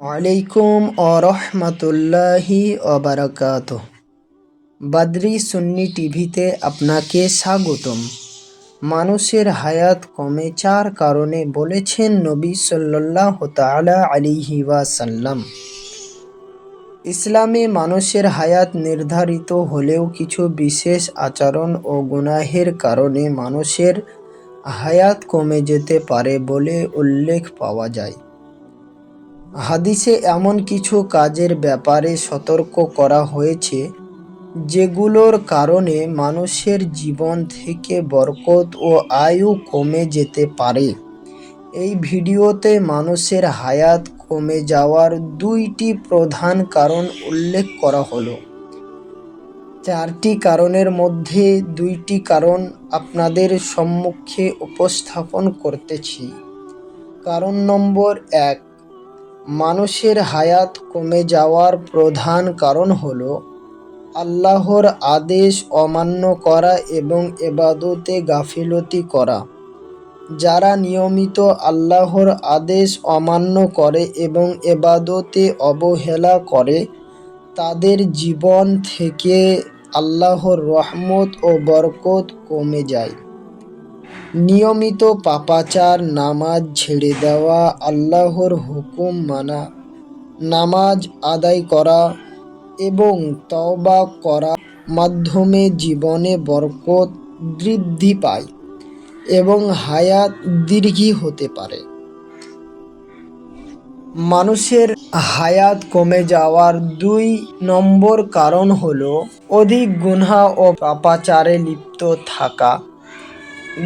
ওয়ালাইকুম আরহামতুল্লাহি অবরাকাত বাদরি সুন্নি টিভিতে আপনাকে স্বাগতম। মানুষের হায়াত কমে চার কারণে বলেছেন নবী সাল্লাহ তালা আলিহি ওয়াসাল্লাম, ইসলামে মানুষের হায়াত নির্ধারিত হলেও কিছু বিশেষ আচরণ ও গুনাহের কারণে মানুষের হায়াত কমে যেতে পারে বলে উল্লেখ পাওয়া যায়। হাদিসে এমন কিছু কাজের ব্যাপারে সতর্ক করা হয়েছে, যেগুলোর কারণে মানুষের জীবন থেকে বরকত ও আয়ু কমে যেতে পারে। এই ভিডিওতে মানুষের হায়াত কমে যাওয়ার দুইটি প্রধান কারণ উল্লেখ করা হলো। চারটি কারণের মধ্যে দুইটি কারণ আপনাদের সম্মুখে উপস্থাপন করতেছি। কারণ নম্বর এক মানুষের হায়াত কমে যাওয়ার প্রধান কারণ হল আল্লাহর আদেশ অমান্য করা এবং এবাদতে গাফিলতি করা। যারা নিয়মিত আল্লাহর আদেশ অমান্য করে এবং এবাদতে অবহেলা করে, তাদের জীবন থেকে আল্লাহর রহমত ও বরকত কমে যায়। নিয়মিত পাপাচার, নামাজ ছেড়ে দেওয়া, আল্লাহর হুকুম মানা, নামাজ আদায় করা এবং তওবা করা মাধ্যমে জীবনে বরকত বৃদ্ধি পায় এবং হায়াত দীর্ঘী হতে পারে। মানুষের হায়াত কমে যাওয়ার দুই নম্বর কারণ হলো অধিক গুনহা ও পাপাচারে লিপ্ত থাকা।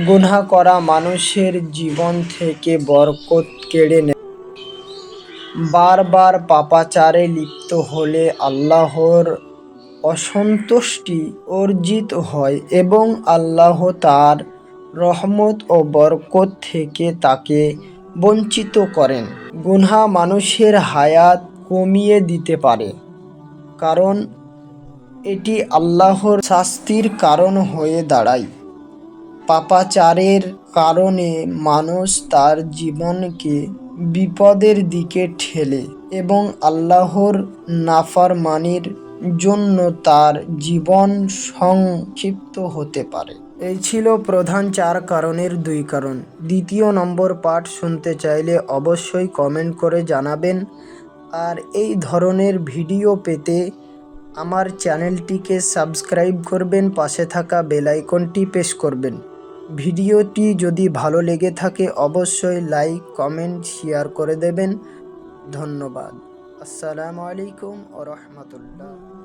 গুনহা করা মানুষের জীবন থেকে বরকত কেড়ে নেয়। বারবার পাপাচারে লিপ্ত হলে আল্লাহর অসন্তুষ্টি অর্জিত হয় এবং আল্লাহ তার রহমত ও বরকত থেকে তাকে বঞ্চিত করেন। গুনহা মানুষের হায়াত কমিয়ে দিতে পারে, কারণ এটি আল্লাহর শাস্তির কারণ হয়ে দাঁড়ায়। পাপাচারের কারণে মানুষ তার জীবনকে বিপদের দিকে ঠেলে এবং আল্লাহর নাফারমানির জন্য তার জীবন সংক্ষিপ্ত হতে পারে। এই ছিল প্রধান চার কারণের দুই কারণ। দ্বিতীয় নম্বর পাঠ শুনতে চাইলে অবশ্যই কমেন্ট করে জানাবেন। আর এই ধরনের ভিডিও পেতে আমার চ্যানেলটিকে সাবস্ক্রাইব করবেন, পাশে থাকা বেলাইকনটি প্রেস করবেন। ভিডিওটি যদি ভালো লেগে থাকে, অবশ্যই লাইক, কমেন্ট, শেয়ার করে দেবেন। ধন্যবাদ। আসসালামু আলাইকুম ও রহমতুল্লাহ।